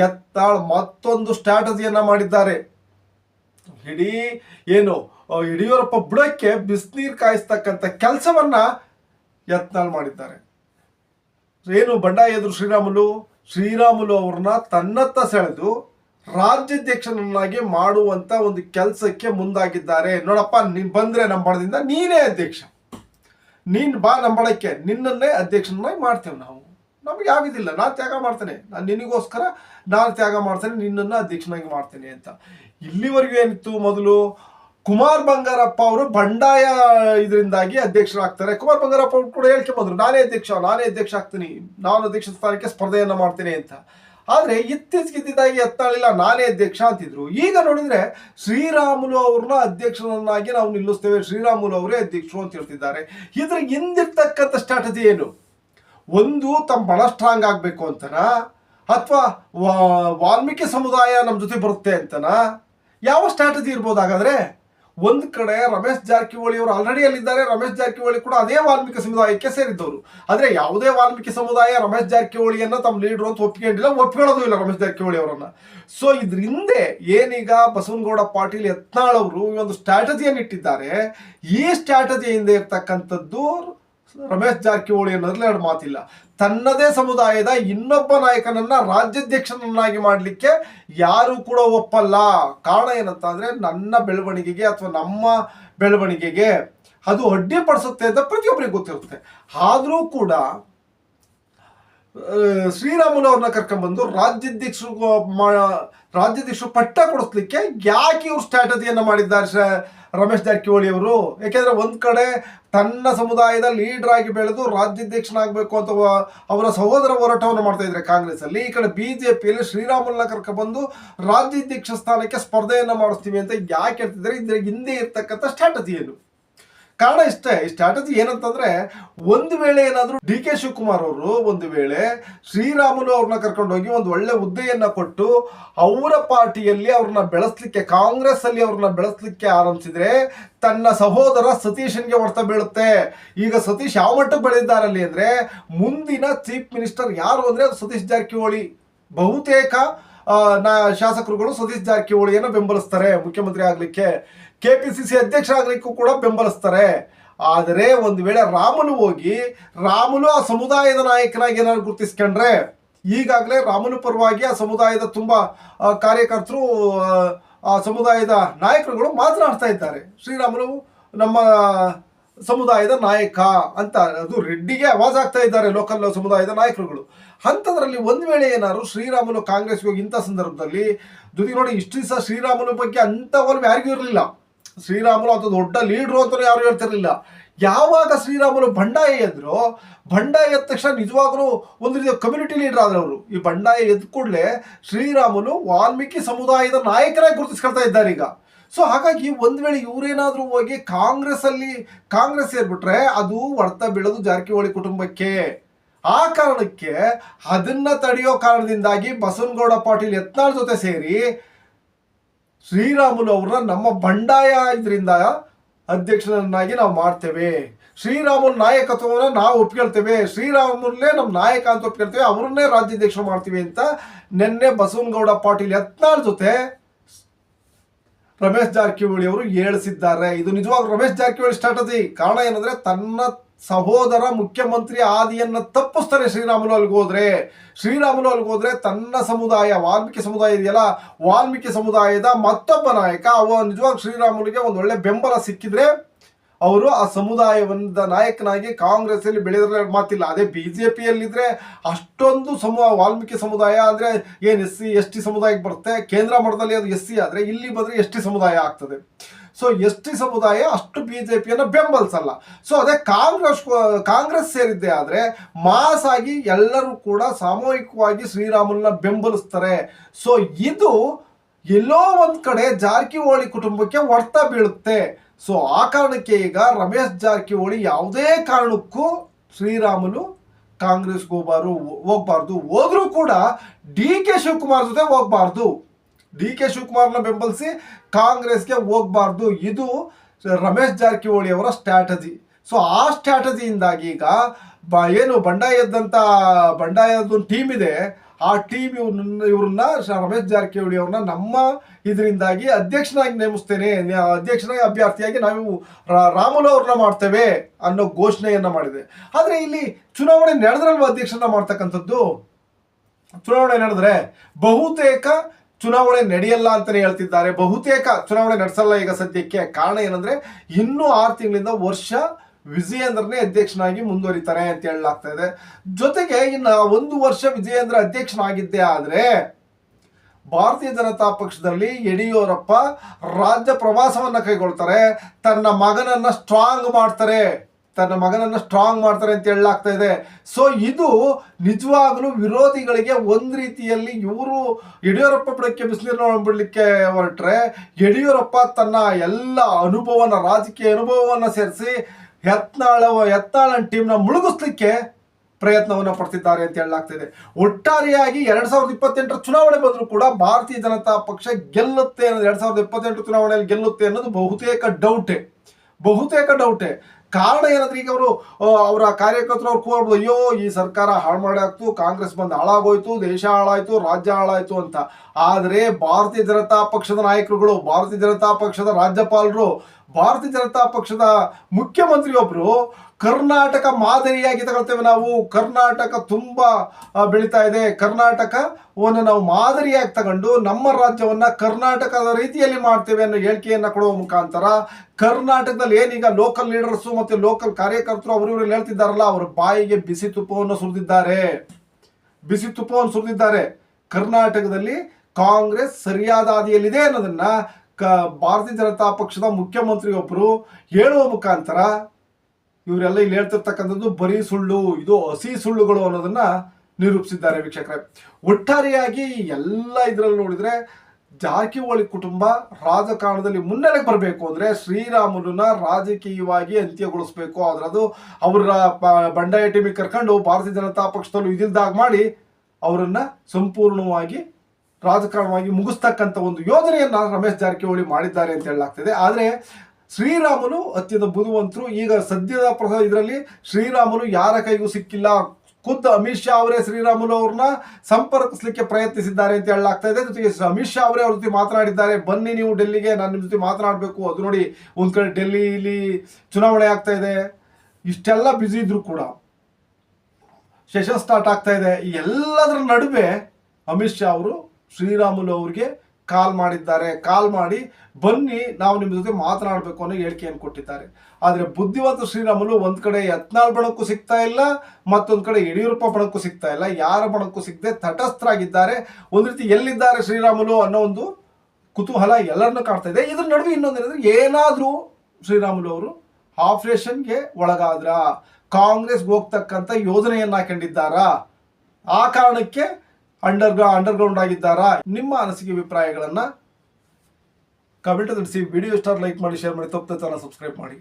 ಯತ್ನಾಳ್ ಮತ್ತೊಂದು ಸ್ಟ್ರಾಟಜಿಯನ್ನ ಮಾಡಿದ್ದಾರೆ. ಇಡೀ ಏನು ಯಡಿಯೂರಪ್ಪ ಬುಡಕ್ಕೆ ಬಿಸಿನೀರು ಕಾಯಿಸ್ತಕ್ಕಂಥ ಕೆಲಸವನ್ನ ಯತ್ನಾಳ್ ಮಾಡಿದ್ದಾರೆ. ಏನು, ಬಂಡಾಯ ಎದುರು ಶ್ರೀರಾಮುಲು ಶ್ರೀರಾಮುಲು ಅವ್ರನ್ನ ತನ್ನತ್ತ ಸೆಳೆದು ರಾಜ್ಯಾಧ್ಯಕ್ಷನನ್ನಾಗಿ ಮಾಡುವಂತ ಒಂದು ಕೆಲಸಕ್ಕೆ ಮುಂದಾಗಿದ್ದಾರೆ. ನೋಡಪ್ಪ, ನೀನ್ ಬಂದ್ರೆ ನಮ್ಮ ಬಳದಿಂದ ನೀನೇ ಅಧ್ಯಕ್ಷ. ನೀನ್ ಬಾ ನಮ್ಮ ಬಳಕ್ಕೆ ನಿನ್ನನ್ನೇ ಅಧ್ಯಕ್ಷನನ್ನಾಗಿ ಮಾಡ್ತೇವೆ ನಾವು. ನಮ್ಗೆ ಯಾವಿದಿಲ್ಲ ನಾನು ತ್ಯಾಗ ಮಾಡ್ತೇನೆ. ನಾನು ನಿನಗೋಸ್ಕರ ನಾನು ತ್ಯಾಗ ಮಾಡ್ತೇನೆ, ನಿನ್ನನ್ನು ಅಧ್ಯಕ್ಷನಾಗಿ ಮಾಡ್ತೇನೆ ಅಂತ. ಇಲ್ಲಿವರೆಗೂ ಏನಿತ್ತು? ಮೊದಲು ಕುಮಾರ್ ಬಂಗಾರಪ್ಪ ಅವರು ಬಂಡಾಯ ಇದರಿಂದಾಗಿ ಅಧ್ಯಕ್ಷರಾಗ್ತಾರೆ. ಕುಮಾರ್ ಬಂಗಾರಪ್ಪ ಅವರು ಕೂಡ ಹೇಳಿಕೆ ಮೊದಲು, ನಾನೇ ಅಧ್ಯಕ್ಷ ನಾನೇ ಅಧ್ಯಕ್ಷ ಆಗ್ತೀನಿ. ನಾನು ಅಧ್ಯಕ್ಷ ಸ್ಥಾನಕ್ಕೆ ಸ್ಪರ್ಧೆಯನ್ನು ಮಾಡ್ತೇನೆ ಅಂತ. ಆದರೆ ಇತ್ತೀಚೆಗಿದ್ದಾಗಿ ಎತ್ತಾಳಿಲ್ಲ ನಾನೇ ಅಧ್ಯಕ್ಷ ಅಂತಿದ್ರು. ಈಗ ನೋಡಿದ್ರೆ ಶ್ರೀರಾಮುಲು ಅವ್ರನ್ನ ಅಧ್ಯಕ್ಷರನ್ನಾಗಿ ನಾವು ನಿಲ್ಲಿಸ್ತೇವೆ. ಶ್ರೀರಾಮುಲು ಅವರೇ ಅಧ್ಯಕ್ಷರು ಅಂತ ಹೇಳ್ತಿದ್ದಾರೆ. ಇದ್ರ ಹಿಂದಿರ್ತಕ್ಕಂಥ ಸ್ಟ್ರಾಟಜಿ ಏನು? ಒಂದು ತಮ್ಮ ಬಲ ಸ್ಟ್ರಾಂಗ್ ಆಗಬೇಕು ಅಂತನ? ಅಥವಾ ವಾಲ್ಮೀಕಿ ಸಮುದಾಯ ನಮ್ಮ ಜೊತೆ ಬರುತ್ತೆ ಅಂತನಾ? ಯಾವ ಸ್ಟ್ರಾಟಜಿ ಇರ್ಬೋದು ಹಾಗಾದರೆ? ಒಂದು ಕಡೆ ರಮೇಶ್ ಜಾರಕಿಹೊಳಿ ಅವರು ಆಲ್ರೆಡಿ ಅಲ್ಲಿದ್ದಾರೆ, ರಮೇಶ್ ಜಾರಕಿಹೊಳಿ ಕೂಡ ಅದೇ ವಾಲ್ಮೀಕಿ ಸಮುದಾಯಕ್ಕೆ ಸೇರಿದ್ದವರು. ಆದರೆ ಯಾವುದೇ ವಾಲ್ಮೀಕಿ ಸಮುದಾಯ ರಮೇಶ್ ಜಾರಕಿಹೊಳಿಯನ್ನು ತಮ್ಮ ಲೀಡರ್ ಅಂತ ಒಪ್ಕೊಂಡಿಲ್ಲ ಒಪ್ಕೊಳ್ಳೋದು ಇಲ್ಲ ರಮೇಶ್ ಜಾರಕಿಹೊಳಿ ಅವರನ್ನು. ಸೊ ಇದ್ರ ಹಿಂದೆ ಏನೀಗ ಬಸವನಗೌಡ ಪಾಟೀಲ್ ಯತ್ನಾಳ್ ಅವರು ಈ ಒಂದು ಸ್ಟ್ರಾಟಜಿಯನ್ನು ಇಟ್ಟಿದ್ದಾರೆ, ಈ ಸ್ಟ್ರಾಟಜಿ ಹಿಂದೆ ಇರ್ತಕ್ಕಂಥದ್ದು ರಮೇಶ್ ಜಾರಕಿಹೊಳಿ ಅನ್ನೋದ್ರಲ್ಲಿ ಎರಡು ಮಾತಿಲ್ಲ. ತನ್ನದೇ ಸಮುದಾಯದ ಇನ್ನೊಬ್ಬ ನಾಯಕನನ್ನ ರಾಜ್ಯಾಧ್ಯಕ್ಷನನ್ನಾಗಿ ಮಾಡಲಿಕ್ಕೆ ಯಾರು ಕೂಡ ಒಪ್ಪಲ್ಲ. ಕಾರಣ ಏನಂತ ಅಂದ್ರೆ ನನ್ನ ಬೆಳವಣಿಗೆಗೆ ಅಥವಾ ನಮ್ಮ ಬೆಳವಣಿಗೆಗೆ ಅದು ಅಡ್ಡಿಪಡಿಸುತ್ತೆ ಅಂತ ಪ್ರತಿಯೊಬ್ಬರಿಗೆ ಗೊತ್ತಿರುತ್ತೆ. ಆದರೂ ಕೂಡ ಶ್ರೀರಾಮುಲು ಅವ್ರನ್ನ ಕರ್ಕೊಂಡ್ಬಂದು ರಾಜ್ಯಾಧ್ಯಕ್ಷರು ರಾಜ್ಯಾಧ್ಯಕ್ಷರು ಪಟ್ಟ ಕೊಡಿಸ್ಲಿಕ್ಕೆ ಯಾಕೆ ಇವ್ರು ಸ್ಟ್ರಾಟಜಿಯನ್ನು ಮಾಡಿದ್ದಾರೆ ರಮೇಶ್ ಜಾರಕಿಹೊಳಿ ಅವರು. ಏಕೆಂದರೆ ಒಂದು ಕಡೆ ತನ್ನ ಸಮುದಾಯದ ಲೀಡರ್ ಆಗಿ ಬೆಳೆದು ರಾಜ್ಯಾಧ್ಯಕ್ಷನಾಗಬೇಕು ಅಂತ ಅವರ ಸಹೋದರ ಹೋರಾಟವನ್ನು ಮಾಡ್ತಾ ಇದ್ದಾರೆ ಕಾಂಗ್ರೆಸ್ ಅಲ್ಲಿ ಈ ಕಡೆ ಬಿಜೆಪಿಯಲ್ಲಿ ಶ್ರೀರಾಮುಲನ್ನ ಕರ್ಕೊಂಡ್ಬಂದು ರಾಜ್ಯಾಧ್ಯಕ್ಷ ಸ್ಥಾನಕ್ಕೆ ಸ್ಪರ್ಧೆಯನ್ನು ಮಾಡಿಸ್ತೀವಿ ಅಂತ ಯಾಕೆ ಹೇಳ್ತಿದ್ದಾರೆ? ಇದರ ಹಿಂದೆ ಇರ್ತಕ್ಕಂಥ ಸ್ಟ್ರಾಟಜಿ ಏನು? ಕಾರಣ ಇಷ್ಟೇ ಸ್ಟ್ರಾಟಜಿ ಏನಂತಂದ್ರೆ ಒಂದು ವೇಳೆ ಏನಾದರೂ ಡಿ ಕೆ ಶಿವಕುಮಾರ್ ಅವರು ಒಂದು ವೇಳೆ ಶ್ರೀರಾಮುಲು ಅವ್ರನ್ನ ಕರ್ಕೊಂಡೋಗಿ ಒಂದು ಒಳ್ಳೆ ಹುದ್ದೆಯನ್ನ ಕೊಟ್ಟು ಅವರ ಪಾರ್ಟಿಯಲ್ಲಿ ಅವ್ರನ್ನ ಬೆಳೆಸಲಿಕ್ಕೆ ಕಾಂಗ್ರೆಸ್ ಅಲ್ಲಿ ಅವ್ರನ್ನ ಬೆಳೆಸಲಿಕ್ಕೆ ಆರಂಭಿಸಿದ್ರೆ ತನ್ನ ಸಹೋದರ ಸತೀಶನ್ಗೆ ಹೊಡೆತ ಬೀಳುತ್ತೆ. ಈಗ ಸತೀಶ್ ಯಾವ ಮಟ್ಟಕ್ಕೆ ಬೆಳೆದಿದ್ದಾರಲ್ಲಿ ಅಂದ್ರೆ ಮುಂದಿನ ಚೀಫ್ ಮಿನಿಸ್ಟರ್ ಯಾರು ಅಂದ್ರೆ ಅದು ಸತೀಶ್ ಜಾರಕಿಹೊಳಿ. ಬಹುತೇಕ ನಾ, ಶಾಸಕರುಗಳು ಸತೀಶ್ ಜಾರಕಿಹೊಳಿಯನ್ನು ಬೆಂಬಲಿಸ್ತಾರೆ ಮುಖ್ಯಮಂತ್ರಿ ಆಗ್ಲಿಕ್ಕೆ. ಕೆಪಿಸಿಸಿ ಅಧ್ಯಕ್ಷ ಆಗಲಿಕ್ಕೂ ಕೂಡ ಬೆಂಬಲಿಸ್ತಾರೆ. ಆದರೆ ಒಂದು ವೇಳೆ ರಾಮನು ಹೋಗಿ ರಾಮನು ಆ ಸಮುದಾಯದ ನಾಯಕನಾಗಿ ಏನಾದ್ರು ಗುರುತಿಸ್ಕೊಂಡ್ರೆ ಈಗಾಗಲೇ ರಾಮನು ಪರವಾಗಿ ಆ ಸಮುದಾಯದ ತುಂಬ ಕಾರ್ಯಕರ್ತರು ಆ, ಸಮುದಾಯದ ನಾಯಕರುಗಳು ಮಾತನಾಡ್ತಾ ಇದ್ದಾರೆ. ಶ್ರೀರಾಮನು ನಮ್ಮ ಸಮುದಾಯದ ನಾಯಕ ಅಂತ ಅದು ರೆಡ್ಡಿಗೆ ಆವಾಜ್ ಆಗ್ತಾ ಇದ್ದಾರೆ ಲೋಕಲ್ ಸಮುದಾಯದ ನಾಯಕರುಗಳು. ಅಂಥದ್ರಲ್ಲಿ ಒಂದು ವೇಳೆ ಏನಾದ್ರು ಶ್ರೀರಾಮನು ಕಾಂಗ್ರೆಸ್ಗೆ ಹೋಗಿ ಇಂಥ ಸಂದರ್ಭದಲ್ಲಿ ಜೊತೆಗೆ ನೋಡಿ ಇಷ್ಟು ದಿವಸ ಶ್ರೀರಾಮನ ಬಗ್ಗೆ ಅಂಥ ಒಲವು ಯಾರಿಗೂ ಇರಲಿಲ್ಲ. ಶ್ರೀರಾಮುಲು ಅಂತ ದೊಡ್ಡ ಲೀಡ್ರು ಅಂತ ಯಾರು ಹೇಳ್ತಿರ್ಲಿಲ್ಲ. ಯಾವಾಗ ಶ್ರೀರಾಮುಲು ಬಂಡಾಯ ಎದ್ರು, ಬಂಡಾಯ ಎದ್ದ ತಕ್ಷಣ ನಿಜವಾಗ್ಲೂ ಒಂದು ರೀತಿಯ ಕಮ್ಯುನಿಟಿ ಲೀಡರ್ ಆದ್ರೆ ಅವರು ಈ ಬಂಡಾಯ ಎದ್ದ ಕೂಡಲೇ ಶ್ರೀರಾಮುಲು ವಾಲ್ಮೀಕಿ ಸಮುದಾಯದ ನಾಯಕರಾಗಿ ಗುರುತಿಸ್ಕೊಳ್ತಾ ಇದ್ದಾರೆ ಈಗ. ಸೊ ಹಾಗಾಗಿ ಒಂದು ವೇಳೆ ಇವರೇನಾದರೂ ಹೋಗಿ ಕಾಂಗ್ರೆಸ್ ಅಲ್ಲಿ ಕಾಂಗ್ರೆಸ್ ಸೇರ್ಬಿಟ್ರೆ ಅದು ಹೊಡ್ತಾ ಬೀಳೋದು ಜಾರಕಿಹೊಳಿ ಕುಟುಂಬಕ್ಕೆ. ಆ ಕಾರಣಕ್ಕೆ ಅದನ್ನ ತಡೆಯೋ ಕಾರಣದಿಂದಾಗಿ ಬಸವನಗೌಡ ಪಾಟೀಲ್ ಯತ್ನಾಳ್ ಜೊತೆ ಸೇರಿ ಶ್ರೀರಾಮುಲು ಅವ್ರನ್ನ ನಮ್ಮ ಬಂಡಾಯ ಇದರಿಂದ ಅಧ್ಯಕ್ಷರನ್ನಾಗಿ ನಾವು ಮಾಡ್ತೇವೆ. ಶ್ರೀರಾಮುಲ್ ನಾಯಕತ್ವವನ್ನು ನಾವು ಒಪ್ಕೊಳ್ತೇವೆ ಶ್ರೀರಾಮುಲ್ಲೇ ನಮ್ಮ ನಾಯಕ ಅಂತ ಒಪ್ಕೊಳ್ತೇವೆ ಅವ್ರನ್ನೇ ರಾಜ್ಯಾಧ್ಯಕ್ಷ ಮಾಡ್ತೀವಿ ಅಂತ ನಿನ್ನೆ ಬಸವನಗೌಡ ಪಾಟೀಲ್ ಯತ್ನಾಳ್ ಜೊತೆ ರಮೇಶ್ ಜಾರಕಿಹೊಳಿ ಅವರು ಹೇಳಿಸಿದ್ದಾರೆ. ಇದು ನಿಜವಾಗ ರಮೇಶ್ ಜಾರಕಿಹೊಳಿ ಸ್ಟ್ರಾಟಜಿ. ಕಾರಣ ಏನಂದ್ರೆ ತನ್ನ ಸಹೋದರ ಮುಖ್ಯಮಂತ್ರಿ ಆದಿಯನ್ನು ತಪ್ಪಿಸ್ತಾರೆ ಶ್ರೀರಾಮುಲು ಅಲ್ಲಿಗೆ ಹೋದ್ರೆ. ಶ್ರೀರಾಮುಲು ಅಲ್ಲಿಗೆ ಹೋದ್ರೆ ತನ್ನ ಸಮುದಾಯ, ವಾಲ್ಮೀಕಿ ಸಮುದಾಯ ಇದೆಯಲ್ಲ, ವಾಲ್ಮೀಕಿ ಸಮುದಾಯದ ಮತ್ತೊಬ್ಬ ನಾಯಕ, ಅವ ನಿಜವಾಗ ಶ್ರೀರಾಮುಲಿಗೆ ಒಂದು ಒಳ್ಳೆ ಬೆಂಬಲ ಸಿಕ್ಕಿದ್ರೆ ಅವರು ಆ ಸಮುದಾಯವನ್ನ ನಾಯಕನಾಗಿ ಕಾಂಗ್ರೆಸ್ ಅಲ್ಲಿ ಬೆಳೆದ್ರೆ ಮಾತಿಲ್ಲ. ಅದೇ ಬಿ ಜೆ ಪಿಯಲ್ಲಿದ್ದರೆ ಅಷ್ಟೊಂದು ಸಮೂಹ ವಾಲ್ಮೀಕಿ ಸಮುದಾಯ ಅಂದ್ರೆ ಏನ್ ಎಸ್ ಸಿ, ಎಸ್ ಟಿ ಸಮುದಾಯಕ್ಕೆ ಬರುತ್ತೆ? ಕೇಂದ್ರ ಮಟ್ಟದಲ್ಲಿ ಅದು ಎಸ್ ಸಿ ಆದ್ರೆ ಇಲ್ಲಿ ಬಂದ್ರೆ ಎಸ್ ಟಿ ಸಮುದಾಯ ಆಗ್ತದೆ. ಸೊ ಎಸ್ ಟಿ ಸಮುದಾಯ ಅಷ್ಟು ಬಿ ಜೆ ಪಿಯನ್ನು ಬೆಂಬಲಿಸಲ್ಲ. ಸೊ ಅದೇ ಕಾಂಗ್ರೆಸ್ ಕಾಂಗ್ರೆಸ್ ಸೇರಿದ್ದೆ ಆದರೆ ಮಾಸ್ ಆಗಿ ಎಲ್ಲರೂ ಕೂಡ ಸಾಮೂಹಿಕವಾಗಿ ಶ್ರೀರಾಮುಲನ್ನ ಬೆಂಬಲಿಸ್ತಾರೆ. ಸೊ ಇದು ಎಲ್ಲೋ ಒಂದು ಕಡೆ ಜಾರಕಿಹೊಳಿ ಕುಟುಂಬಕ್ಕೆ ಹೊಡ್ತ ಬೀಳುತ್ತೆ. ಸೊ ಆ ಕಾರಣಕ್ಕೆ ಈಗ ರಮೇಶ್ ಜಾರಕಿಹೊಳಿ ಯಾವುದೇ ಕಾರಣಕ್ಕೂ ಶ್ರೀರಾಮುಲು ಕಾಂಗ್ರೆಸ್ಗೆ ಹೋಗ್ಬಾರ್ದು ಹೋಗ್ಬಾರ್ದು. ಹೋದ್ರೂ ಕೂಡ ಡಿ ಕೆ ಶಿವಕುಮಾರ್ ಜೊತೆ ಹೋಗ್ಬಾರ್ದು. ಡಿ ಕೆ ಶಿವಕುಮಾರ್ನ ಬೆಂಬಲಿಸಿ ಕಾಂಗ್ರೆಸ್ಗೆ ಹೋಗಬಾರ್ದು. ಇದು ರಮೇಶ್ ಜಾರಕಿಹೊಳಿ ಅವರ ಸ್ಟ್ರಾಟಜಿ. ಸೊ, ಆ ಸ್ಟ್ರಾಟಜಿಯಿಂದಾಗಿ ಈಗ ಬ, ಏನು ಬಂಡಾಯದ್ದಂಥ ಎದ್ದಂಥ ಬಂಡಾಯದ ಒಂದು ಟೀಮ್ ಇದೆ. ಆ ಟೀಮ್ ಇವ್ರನ್ನ ಇವ್ರನ್ನ ರಮೇಶ್ ಜಾರಕಿಹೊಳಿ ಅವ್ರನ್ನ ನಮ್ಮ ಇದರಿಂದಾಗಿ ಅಧ್ಯಕ್ಷನಾಗಿ ನೇಮಿಸ್ತೇನೆ. ಅಧ್ಯಕ್ಷನಾಗಿ ಅಭ್ಯರ್ಥಿಯಾಗಿ ನಾವು ರಾಮುಲು ಅವ್ರನ್ನ ಮಾಡ್ತೇವೆ ಅನ್ನೋ ಘೋಷಣೆಯನ್ನು ಮಾಡಿದೆ. ಆದರೆ ಇಲ್ಲಿ ಚುನಾವಣೆ ನಡೆದ್ರಲ್ವ ಅಧ್ಯಕ್ಷನ ಮಾಡ್ತಕ್ಕಂಥದ್ದು? ಚುನಾವಣೆ ನಡೆದ್ರೆ ಬಹುತೇಕ ಚುನಾವಣೆ ನಡೆಯಲ್ಲ ಅಂತಾನೆ ಹೇಳ್ತಿದ್ದಾರೆ. ಬಹುತೇಕ ಚುನಾವಣೆ ನಡೆಸಲ್ಲ ಈಗ ಸದ್ಯಕ್ಕೆ. ಕಾರಣ ಏನಂದ್ರೆ ಇನ್ನೂ ಆರು ತಿಂಗಳಿಂದ ವರ್ಷ ವಿಜಯೇಂದ್ರನೇ ಅಧ್ಯಕ್ಷನಾಗಿ ಮುಂದುವರಿತಾರೆ ಅಂತ ಹೇಳಲಾಗ್ತಾ ಇದೆ. ಜೊತೆಗೆ ಇನ್ನು ಒಂದು ವರ್ಷ ವಿಜಯೇಂದ್ರ ಅಧ್ಯಕ್ಷನಾಗಿದ್ದೆ ಆದ್ರೆ ಭಾರತೀಯ ಜನತಾ ಪಕ್ಷದಲ್ಲಿ ಯಡಿಯೂರಪ್ಪ ರಾಜ್ಯ ಪ್ರವಾಸವನ್ನು ಕೈಗೊಳ್ತಾರೆ. ತನ್ನ ಮಗನನ್ನ ಸ್ಟ್ರಾಂಗ್ ಮಾಡ್ತಾರೆ. ತನ್ನ ಮಗನನ್ನು ಸ್ಟ್ರಾಂಗ್ ಮಾಡ್ತಾರೆ ಅಂತ ಹೇಳಲಾಗ್ತಾ ಇದೆ. ಸೊ ಇದು ನಿಜವಾಗಲೂ ವಿರೋಧಿಗಳಿಗೆ ಒಂದು ರೀತಿಯಲ್ಲಿ ಇವರು ಯಡಿಯೂರಪ್ಪ ಬಿಡಕ್ಕೆ ಬಿಸಿಲಿನ ಬಿಡಲಿಕ್ಕೆ ಹೊರಟ್ರೆ, ಯಡಿಯೂರಪ್ಪ ತನ್ನ ಎಲ್ಲ ಅನುಭವನ, ರಾಜಕೀಯ ಅನುಭವವನ್ನ ಸೇರಿಸಿ ಯತ್ನಾಳ, ಯತ್ನಾಳನ್ ಟೀಮ್ನ ಮುಳುಗಿಸ್ಲಿಕ್ಕೆ ಪ್ರಯತ್ನವನ್ನು ಪಡ್ತಿದ್ದಾರೆ ಅಂತ ಹೇಳಲಾಗ್ತಿದೆ ಒಟ್ಟಾರೆಯಾಗಿ ಎರಡ್ ಸಾವಿರದ ಇಪ್ಪತ್ತೆಂಟರ ಚುನಾವಣೆ ಬಂದರೂ ಕೂಡ ಭಾರತೀಯ ಜನತಾ ಪಕ್ಷ ಗೆಲ್ಲುತ್ತೆ ಅನ್ನೋದು ಎರಡ್ ಸಾವಿರದ ಇಪ್ಪತ್ತೆಂಟು ಚುನಾವಣೆಯಲ್ಲಿ ಗೆಲ್ಲುತ್ತೆ ಅನ್ನೋದು ಬಹುತೇಕ ಡೌಟೆ ಬಹುತೇಕ ಡೌಟೆ ಕಾರಣ ಏನಂದ್ರೆ ಈಗ ಅವರು ಅವರ ಕಾರ್ಯಕರ್ತರು ಅವ್ರು ಕೂರ್ಬೋದು ಅಯ್ಯೋ, ಈ ಸರ್ಕಾರ ಹಾಳು ಮಾಡಾಕ್ತು ಕಾಂಗ್ರೆಸ್ ಬಂದು ಹಾಳಾಗೋಯ್ತು, ದೇಶ ಹಾಳಾಯ್ತು, ರಾಜ್ಯ ಹಾಳಾಯ್ತು ಅಂತ. ಆದರೆ ಭಾರತೀಯ ಜನತಾ ಪಕ್ಷದ ನಾಯಕರುಗಳು, ಭಾರತೀಯ ಜನತಾ ಪಕ್ಷದ ರಾಜ್ಯಪಾಲರು, ಭಾರತೀಯ ಜನತಾ ಪಕ್ಷದ ಮುಖ್ಯಮಂತ್ರಿಯೊಬ್ಬರು ಕರ್ನಾಟಕ ಮಾದರಿಯಾಗಿ ತಗೊಳ್ತೇವೆ ನಾವು. ಕರ್ನಾಟಕ ತುಂಬ ಬೆಳೀತಾ ಇದೆ. ಕರ್ನಾಟಕವನ್ನು ನಾವು ಮಾದರಿಯಾಗಿ ತಗೊಂಡು ನಮ್ಮ ರಾಜ್ಯವನ್ನು ಕರ್ನಾಟಕದ ರೀತಿಯಲ್ಲಿ ಮಾಡ್ತೇವೆ ಅನ್ನೋ ಹೇಳಿಕೆಯನ್ನು ಕೊಡುವ ಮುಖಾಂತರ ಕರ್ನಾಟಕದಲ್ಲಿ ಏನೀಗ ಲೋಕಲ್ ಲೀಡರ್ಸು ಮತ್ತು ಲೋಕಲ್ ಕಾರ್ಯಕರ್ತರು ಅವರು ಇವರು ಹೇಳ್ತಿದ್ದಾರಲ್ಲ, ಅವರ ಬಾಯಿಗೆ ಬಿಸಿ ತುಪ್ಪವನ್ನು ಸುರಿದಿದ್ದಾರೆ. ಬಿಸಿ ತುಪ್ಪವನ್ನು ಸುರಿದಿದ್ದಾರೆ. ಕರ್ನಾಟಕದಲ್ಲಿ ಕಾಂಗ್ರೆಸ್ ಸರಿಯಾದ ಹಾದಿಯಲ್ಲಿದೆ ಅನ್ನೋದನ್ನ ಕ ಭಾರತೀಯ ಜನತಾ ಪಕ್ಷದ ಮುಖ್ಯಮಂತ್ರಿಯೊಬ್ಬರು ಹೇಳುವ ಮುಖಾಂತರ ಇವರೆಲ್ಲ ಇಲ್ಲಿ ಹೇಳ್ತಿರ್ತಕ್ಕಂಥದ್ದು ಬರೀ ಸುಳ್ಳು, ಇದು ಹಸಿ ಸುಳ್ಳುಗಳು ಅನ್ನೋದನ್ನ ನಿರೂಪಿಸಿದ್ದಾರೆ ವೀಕ್ಷಕರೇ. ಒಟ್ಟಾರೆಯಾಗಿ ಎಲ್ಲ ಇದರಲ್ಲಿ ನೋಡಿದ್ರೆ ಜಾರಕಿಹೊಳಿ ಕುಟುಂಬ ರಾಜಕಾರಣದಲ್ಲಿ ಮುನ್ನೆಲೆಗೆ ಬರಬೇಕು ಅಂದ್ರೆ ಶ್ರೀರಾಮುಲುನ ರಾಜಕೀಯವಾಗಿ ಅಂತ್ಯಗೊಳಿಸ್ಬೇಕು. ಅದರದು ಅವರ ಬಂಡಾಯ ಟೀಮಿಗೆ ಕರ್ಕೊಂಡು ಭಾರತೀಯ ಜನತಾ ಪಕ್ಷದಲ್ಲೂ ಇದಿಲ್ದಾಗ ಮಾಡಿ ಅವರನ್ನ ಸಂಪೂರ್ಣವಾಗಿ ರಾಜಕಾರಣವಾಗಿ ಮುಗಿಸ್ತಕ್ಕಂಥ ಒಂದು ಯೋಜನೆಯನ್ನು ರಮೇಶ್ ಜಾರಕಿಹೊಳಿ ಮಾಡಿದ್ದಾರೆ ಅಂತ ಹೇಳಲಾಗ್ತದೆ. ಆದರೆ ಶ್ರೀರಾಮನು ಅತ್ಯಂತ ಬುದ್ಧಿವಂತರು. ಈಗ ಸದ್ಯದ ಪ್ರಸಾದ ಇದರಲ್ಲಿ ಶ್ರೀರಾಮನು ಯಾರ ಕೈಗೂ ಸಿಕ್ಕಿಲ್ಲ. ಖುದ್ದು ಅಮಿತ್ ಶಾ ಅವರೇ ಶ್ರೀರಾಮುಲು ಅವ್ರನ್ನ ಸಂಪರ್ಕಿಸಲಿಕ್ಕೆ ಪ್ರಯತ್ನಿಸಿದ್ದಾರೆ ಅಂತ ಹೇಳಲಾಗ್ತಾ ಇದೆ ಜೊತೆಗೆ ಅಮಿತ್ ಶಾ ಅವರೇ ಅವ್ರ ಜೊತೆ ಮಾತನಾಡಿದ್ದಾರೆ. ಬನ್ನಿ ನೀವು ಡೆಲ್ಲಿಗೆ, ನಾನು ನಿಮ್ಮ ಜೊತೆ ಮಾತನಾಡಬೇಕು. ಅದು ನೋಡಿ ಒಂದು ಕಡೆ ಡೆಲ್ಲಿಲಿ ಚುನಾವಣೆ ಆಗ್ತಾ ಇದೆ. ಇಷ್ಟೆಲ್ಲ ಬ್ಯುಸಿ ಇದ್ರು ಕೂಡ ಸೆಷನ್ ಸ್ಟಾರ್ಟ್ ಆಗ್ತಾ ಇದೆ. ಎಲ್ಲದರ ನಡುವೆ ಅಮಿತ್ ಶಾ ಅವರು ಶ್ರೀರಾಮುಲು ಅವ್ರಿಗೆ ಕಾಲ್ ಮಾಡಿದ್ದಾರೆ. ಕಾಲ್ ಮಾಡಿ ಬನ್ನಿ, ನಾವು ನಿಮ್ಮ ಜೊತೆ ಮಾತನಾಡಬೇಕು ಅನ್ನೋ ಹೇಳಿಕೆಯನ್ನು ಕೊಟ್ಟಿದ್ದಾರೆ. ಆದರೆ ಬುದ್ಧಿವಂತ ಶ್ರೀರಾಮುಲು ಒಂದು ಕಡೆ ಯತ್ನಾಳ್ ಬಣಕ್ಕೂ ಸಿಗ್ತಾ ಇಲ್ಲ, ಮತ್ತೊಂದು ಕಡೆ ಯಡಿಯೂರಪ್ಪ ಬಣಕ್ಕೂ ಸಿಗ್ತಾ ಇಲ್ಲ. ಯಾರ ಬಣಕ್ಕೂ ಸಿಗದೆ ತಟಸ್ಥರಾಗಿದ್ದಾರೆ. ಒಂದು ರೀತಿ ಎಲ್ಲಿದ್ದಾರೆ ಶ್ರೀರಾಮುಲು ಅನ್ನೋ ಒಂದು ಕುತೂಹಲ ಎಲ್ಲರನ್ನೂ ಕಾಣ್ತಾ ಇದೆ. ಇದ್ರ ನಡುವೆ ಇನ್ನೊಂದೇನಂದ್ರೆ ಏನಾದರೂ ಶ್ರೀರಾಮುಲು ಅವರು ಆಪರೇಷನ್ಗೆ ಒಳಗಾದ್ರ? ಕಾಂಗ್ರೆಸ್ಗೆ ಹೋಗ್ತಕ್ಕಂಥ ಯೋಜನೆಯನ್ನ ಹಾಕೊಂಡಿದ್ದಾರಾ? ಆ ಕಾರಣಕ್ಕೆ ಅಂಡರ್ ಅಂಡರ್ಗ್ರೌಂಡ್ ಆಗಿದ್ದಾರಾ ನಿಮ್ಮ ಅನಿಸಿಕೆ ಅಭಿಪ್ರಾಯಗಳನ್ನು ಕಮೆಂಟ್ ತಿಳಿಸಿ ವಿಡಿಯೋ ಸ್ಟಾರ್ ಲೈಕ್ ಮಾಡಿ ಶೇರ್ ಮಾಡಿ ತಪ್ಪು ಸಬ್ಸ್ಕ್ರೈಬ್ ಮಾಡಿ